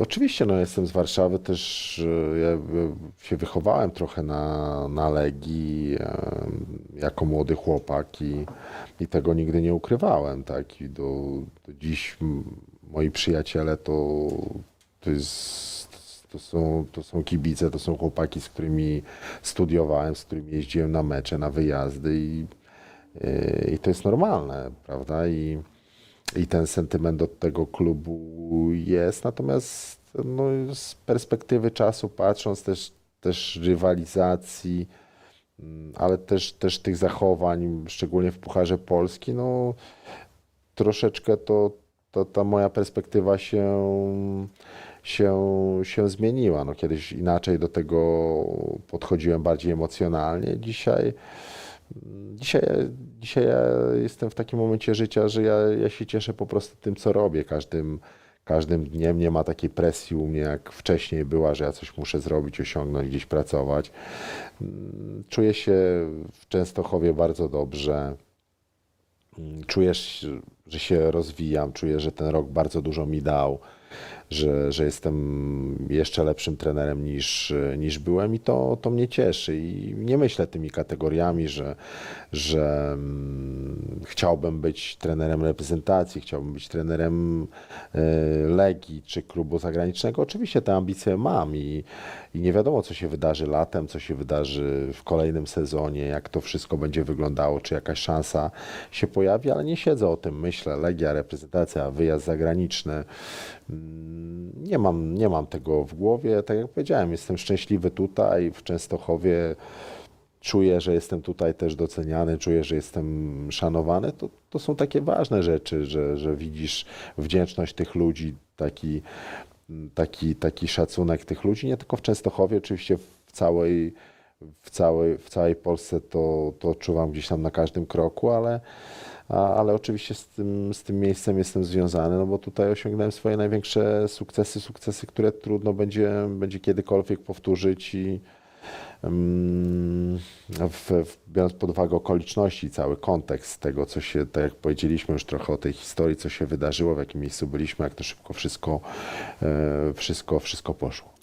Oczywiście, no jestem z Warszawy też, e, ja się wychowałem trochę na, na Legii jako młody chłopak i, i tego nigdy nie ukrywałem, tak, i do, do dziś moi przyjaciele to, to jest, to są, to są kibice, to są chłopaki, z którymi studiowałem, z którymi jeździłem na mecze, na wyjazdy i, e, i to jest normalne, prawda, i i ten sentyment od tego klubu jest. Natomiast no, z perspektywy czasu, patrząc też, też rywalizacji, mm, ale też, też tych zachowań, szczególnie w Pucharze Polski, no troszeczkę to, to ta moja perspektywa się, się, się zmieniła. No, kiedyś inaczej do tego podchodziłem bardziej emocjonalnie. Dzisiaj Dzisiaj, dzisiaj ja jestem w takim momencie życia, że ja, ja się cieszę po prostu tym, co robię. Każdym, każdym dniem nie ma takiej presji u mnie, jak wcześniej była, że ja coś muszę zrobić, osiągnąć, gdzieś pracować. Czuję się w Częstochowie bardzo dobrze. Czuję, że się rozwijam, czuję, że ten rok bardzo dużo mi dał, że, że jestem jeszcze lepszym trenerem niż, niż byłem i to, to mnie cieszy. I nie myślę tymi kategoriami, że, że mm, chciałbym być trenerem reprezentacji, chciałbym być trenerem e, Legii czy klubu zagranicznego. Oczywiście te ambicje mam i, i nie wiadomo, co się wydarzy latem, co się wydarzy w kolejnym sezonie, jak to wszystko będzie wyglądało, czy jakaś szansa się pojawi, ale nie siedzę o tym, myślę. Legia, reprezentacja, wyjazd zagraniczny. Nie mam, nie mam tego w głowie. Tak jak powiedziałem, jestem szczęśliwy tutaj w Częstochowie. Czuję, że jestem tutaj też doceniany, czuję, że jestem szanowany. To, to są takie ważne rzeczy, że, że widzisz wdzięczność tych ludzi, taki, taki, taki szacunek tych ludzi, nie tylko w Częstochowie, oczywiście w całej, w całej, w całej Polsce to, to odczuwam gdzieś tam na każdym kroku, ale, ale oczywiście z tym, z tym miejscem jestem związany, no bo tutaj osiągnąłem swoje największe sukcesy, sukcesy, które trudno będzie, będzie kiedykolwiek powtórzyć i mm, w, w, biorąc pod uwagę okoliczności, cały kontekst tego, co się, tak jak powiedzieliśmy już trochę o tej historii, co się wydarzyło, w jakim miejscu byliśmy, jak to szybko wszystko, e, wszystko, wszystko poszło.